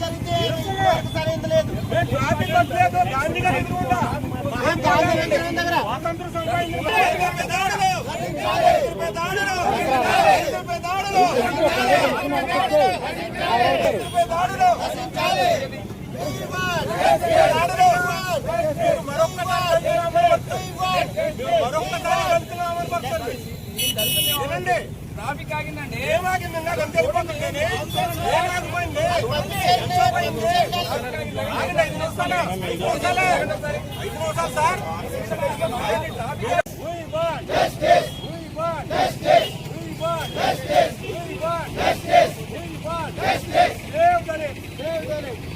జరిగితే ఒక్కసారి ఎంత లేదు దాడులు ట్రాఫిక్ ఆగిందండి ఏమాగిందన్నా గంట ఏమాగిపోయింది ఆగండి ఐదు నిమిషాలు ఐదు నిమిషాలు ఐదు నిమిషాలు sir justice. We want justice. We want justice. We want justice. We want justice. Save Dalit. Save Save Dalit. Save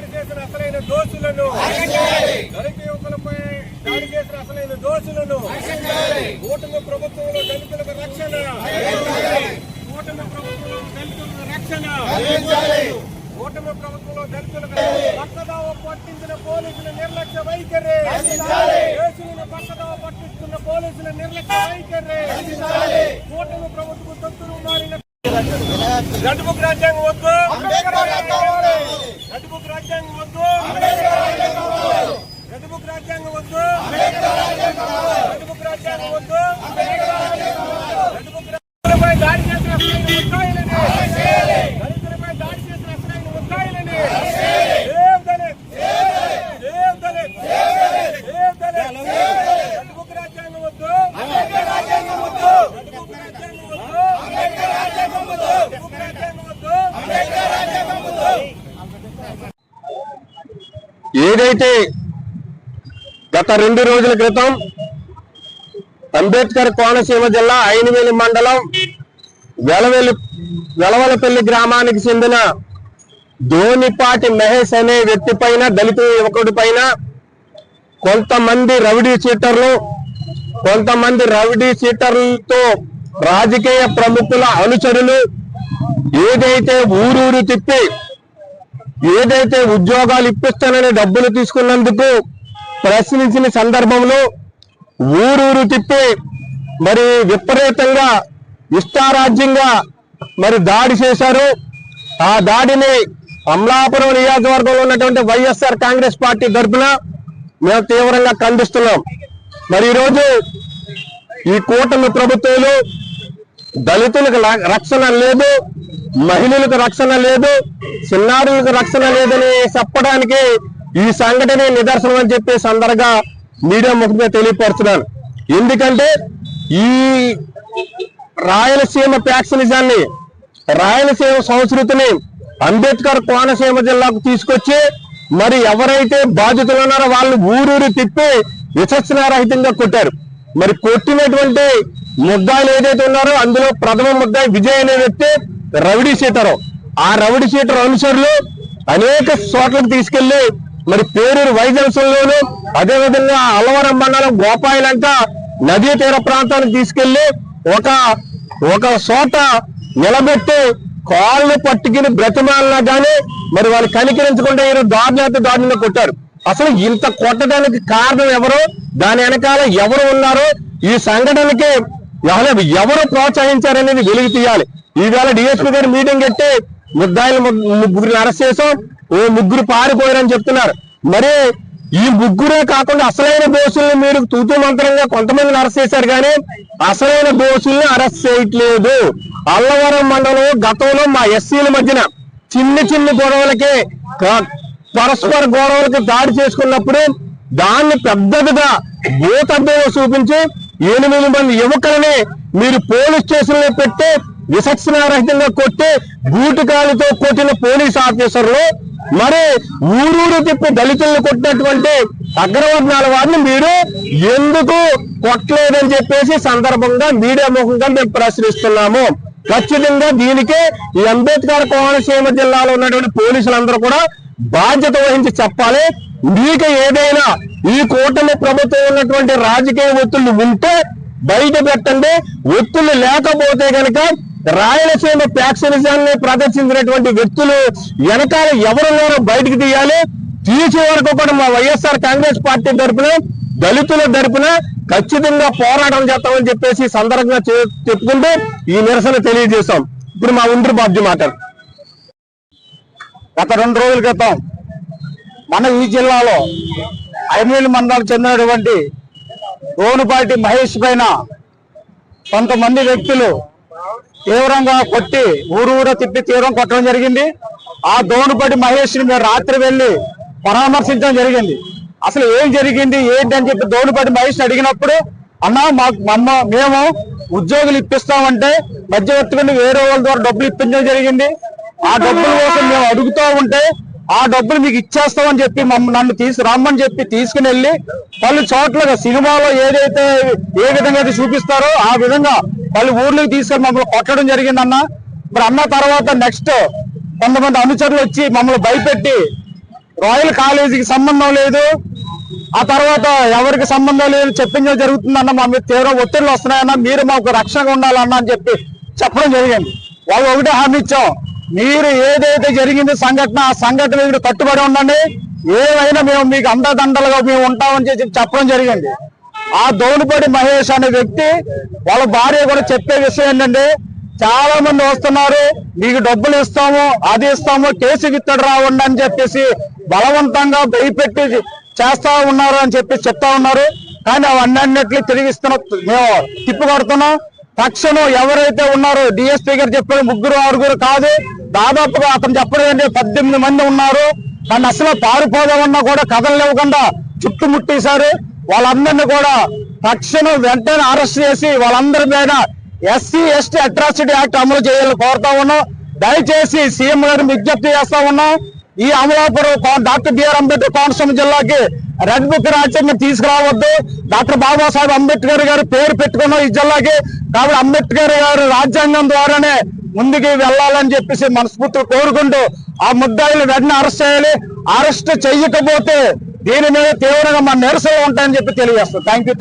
దాడి చేసిన అసలైన దోషులను దళిత యువకులపై దాడి చేసిన అసలైన దోషులను కూటమి ప్రభుత్వంలో దళితులకు రక్షణ. కూటమి ప్రభుత్వంలో దళితులకు రక్షణ. కూటమి ప్రభుత్వంలో దళితులకు పక్కదావ పట్టించిన పోలీసుల నిర్లక్ష్య వైఖరి. కేసులను పక్కదావ పట్టిస్తున్న పోలీసుల నిర్లక్ష్య వైఖరి. కూటమి ప్రభుత్వం తొత్తులు మారిన రెడ్ రాజ్యాంగం వద్దు. రెడ్ బుక్ రాజ్యాంగం వద్దు. రెడ్ బుక్ రాజ్యాంగం వద్దు. రెడ్ బుక్ రాజ్యాంగం వద్దు రెడ్ బుక్ దళితులపై దాడి చేసిన అసలైన ముద్దాయిలని దళితులపై దాడి చేసిన అసలైన ముద్దాయిలని save Dalit save Dalit save Dalit red book రాజ్యాంగం వద్దు రాజ్యాంగం వద్దు రెడ్ బుక్ రాజ్యాంగం వద్దు రాజ్యాంగం వద్దు రెడ్ బుక్ రాజ్యాంగం వద్దు రాజ్యాంగం వద్దు ఏదైతే గత రెండు రోజుల క్రితం అంబేద్కర్ కోనసీమ జిల్లా ఐనవేలి మండలం వెలవెలి వెలవలపల్లి గ్రామానికి చెందిన ధోనిపాటి మహేష్ అనే వ్యక్తి పైన దళిత యువకుడి పైన కొంతమంది రౌడీ చీటర్లు కొంతమంది రౌడీ చీటర్లతో రాజకీయ ప్రముఖుల అనుచరులు ఏదైతే ఊరూరు తిప్పి ఏదైతే ఉద్యోగాలు ఇప్పిస్తానని డబ్బులు తీసుకున్నందుకు ప్రశ్నించిన సందర్భంలో ఊరూరు తిప్పి మరి విపరీతంగా ఇష్టారాజ్యంగా మరి దాడి చేశారు. ఆ దాడిని అమలాపురం నియోజకవర్గంలో ఉన్నటువంటి వైఎస్ఆర్ కాంగ్రెస్ పార్టీ తరఫున మేము తీవ్రంగా ఖండిస్తున్నాం. మరి ఈరోజు ఈ కూటమి ప్రభుత్వాలు దళితులకు రక్షణ లేదు. మహిళలకు రక్షణ లేదు చిన్నారులకు రక్షణ లేదని చెప్పడానికి ఈ సంఘటనే నిదర్శనం అని చెప్పి సందర్గా మీడియా ముఖంగా తెలియపరుస్తున్నాను. ఎందుకంటే ఈ రాయలసీమ ప్యాక్సినిజాన్ని రాయలసీమ సంస్కృతిని అంబేద్కర్ కోనసీమ జిల్లాకు తీసుకొచ్చి మరి ఎవరైతే బాధితులు ఉన్నారో వాళ్ళు ఊరూరు తిప్పి విచక్షణారహితంగా కొట్టారు. మరి కొట్టినటువంటి ముద్దాయిలు ఏదైతే ఉన్నారో అందులో ప్రథమ ముద్దాయి విజయ్ అనే వ్యక్తి రౌడీ సీటరు ఆ రౌడీ సీటర్ అనుసరులు అనేక చోట్లకు తీసుకెళ్ళి మరి పేరూరు వైజల్సంలోను అదేవిధంగా అలవరం మండలం గోపాయిలంట నదీ తీర ప్రాంతానికి తీసుకెళ్ళి ఒక ఒక చోట నిలబెట్టి కాళ్ళు పట్టుకుని బ్రతిమాలినా గానీ మరి వాళ్ళు కనికరించకుండా ఈరోజు దారుణాత దారుణంగా కొట్టారు. అసలు ఇంత కొట్టడానికి కారణం ఎవరు? దాని వెనకాల ఎవరు ఉన్నారు? ఈ సంఘటనకి ఎవరు ప్రోత్సహించారనేది వెలుగు తీయాలి. ఈవేళ డిఎస్పీ గారు మీటింగ్ పెట్టి ముద్దాయిలు ముగ్గురిని అరెస్ట్ చేసాం ఓ ముగ్గురు పారిపోయారని చెప్తున్నారు. మరి ఈ ముగ్గురే కాకుండా అసలైన దోషుల్ని మీరు తూతూ మంత్రంగా కొంతమందిని అరెస్ట్ చేశారు కానీ అసలైన దోషుల్ని అరెస్ట్ చేయట్లేదు. అల్లవరం మండలం గతంలో మా ఎస్సీల మధ్యన చిన్న చిన్న గొడవలకి పరస్పర గొడవలకి దాడి చేసుకున్నప్పుడు దాన్ని పెద్దదిగా భూతద్దంలో చూపించి ఎనిమిది మంది యువకులని మీరు పోలీస్ స్టేషన్లో పెట్టి విచక్షణారహితంగా కొట్టి బూటుకాలతో కొట్టిన పోలీస్ ఆఫీసర్లు మరి ఊరూరు తిప్పి దళితులను కొట్టినటువంటి అగ్రవర్ణాల వారిని మీరు ఎందుకు కొట్టలేదని చెప్పేసి సందర్భంగా మీడియా ముఖంగా మేము ప్రశ్నిస్తున్నాము. ఖచ్చితంగా దీనికి ఈ అంబేద్కర్ కోనసీమ జిల్లాలో ఉన్నటువంటి పోలీసులందరూ కూడా బాధ్యత వహించి చెప్పాలి. మీకు ఏదైనా ఈ కూటమి ప్రభుత్వం ఉన్నటువంటి రాజకీయ ఒత్తులు ఉంటే బయట పెట్టండి. ఒత్తులు లేకపోతే కనుక రాయలసీమ ప్యాక్సినిజాన్ని ప్రదర్శించినటువంటి వ్యక్తులు వెనకాల ఎవరున్నారో బయటకు తీయాలి. తీసే వరకు కూడా మా వైఎస్ఆర్ కాంగ్రెస్ పార్టీ తరపున దళితుల తరపున ఖచ్చితంగా పోరాటం చేస్తామని చెప్పేసి సందర్భంగా చెప్పుకుంటూ ఈ నిరసన తెలియజేశాం. ఇప్పుడు మా ఉండ్రి బాబ్జీ మాట్లాడు. గత రెండు రోజుల క్రితం మన ఈ జిల్లాలో ఐమేలు మండలం చెందినటువంటి రోనుపాటి మహేష్ పైన కొంతమంది వ్యక్తులు తీవ్రంగా కొట్టి ఊరు ఊర తిప్పి తీవ్రం కొట్టడం జరిగింది. ఆ దోనుపాటి మహేష్ని మేము రాత్రి వెళ్ళి పరామర్శించడం జరిగింది. అసలు ఏం జరిగింది ఏంటి అని చెప్పి దోనుపాటి మహేష్ని అడిగినప్పుడు అన్నా మాకు మమ్మ మేము ఉద్యోగులు ఇప్పిస్తామంటే మధ్యవర్తిగా వేరే వాళ్ళ ద్వారా డబ్బులు ఇప్పించడం జరిగింది. ఆ డబ్బుల కోసం మేము అడుగుతూ ఉంటే ఆ డబ్బులు మీకు ఇచ్చేస్తామని చెప్పి నన్ను తీసు రమ్మని చెప్పి తీసుకుని వెళ్ళి పలు చోట్ల సినిమాలో ఏదైతే ఏ విధంగా అయితే చూపిస్తారో ఆ విధంగా పలు ఊర్లకు తీసుకెళ్ళి మమ్మల్ని కొట్టడం జరిగిందన్న. మరి అన్న తర్వాత నెక్స్ట్ కొంతమంది అనుచరులు వచ్చి మమ్మల్ని భయపెట్టి రాయల్ కాలేజీకి సంబంధం లేదు. ఆ తర్వాత ఎవరికి సంబంధం లేదు చెప్పించడం జరుగుతుందన్న మా మీద తీవ్ర ఒత్తిళ్ళు వస్తున్నాయన్న. మీరు మాకు రక్షణగా ఉండాలన్న అని చెప్పి చెప్పడం జరిగింది. వాళ్ళు ఒకటే హామీ ఇచ్చాం. మీరు ఏదైతే జరిగింది సంఘటన ఆ సంఘటన మీరు కట్టుబడి ఉండండి. ఏమైనా మేము మీకు అండదండలుగా మేము ఉంటామని చెప్పి చెప్పడం జరిగింది. ఆ దోనిపడి మహేష్ అనే వ్యక్తి వాళ్ళ భార్య కూడా చెప్పే విషయం ఏంటంటే చాలా మంది వస్తున్నారు మీకు డబ్బులు ఇస్తాము అది ఇస్తాము కేసు విత్తడు రావండి అని చెప్పేసి బలవంతంగా భయపెట్టి చేస్తా ఉన్నారు అని చెప్పి చెప్తా ఉన్నారు. కానీ అవన్నీ తిరిగిస్తున్న మేము తిప్పి కొడుతున్నాం. తక్షణం ఎవరైతే ఉన్నారో డిఎస్పీ గారు చెప్పారు ముగ్గురు ఆరుగురు కాదు. దాదాపుగా అతను చెప్పడం పద్దెనిమిది మంది ఉన్నారు. కానీ అసలు పారిపోదామన్నా కూడా కథలు చుట్టుముట్టేశారు. వాళ్ళందరినీ కూడా తక్షణం వెంటనే అరెస్ట్ చేసి వాళ్ళందరి మీద ఎస్సీ ఎస్టీ అట్రాసిటీ యాక్ట్ అమలు చేయాలని కోరుతా ఉన్నాం. దయచేసి సీఎం గారిని విజ్ఞప్తి చేస్తా ఉన్నాం. ఈ Amalapuram doctor B R Ambedkar Konaseema జిల్లాకి రెడ్ బుక్ రాజ్యాంగం తీసుకురావద్దు. డాక్టర్ బాబాసాహెబ్ అంబేద్కర్ గారు పేరు పెట్టుకున్నాం ఈ జిల్లాకి. కాబట్టి అంబేద్కర్ గారు రాజ్యాంగం ద్వారానే ముందుకు వెళ్ళాలని చెప్పేసి మనస్ఫూర్తిగా కోరుకుంటూ ఆ ముద్దాయిలు వెంటనే అరెస్ట్ చేయాలి. అరెస్ట్ చెయ్యకపోతే దీని మీద తీవ్రంగా మన నిరసనలు ఉంటాయని చెప్పి తెలియజేస్తాం. Thank you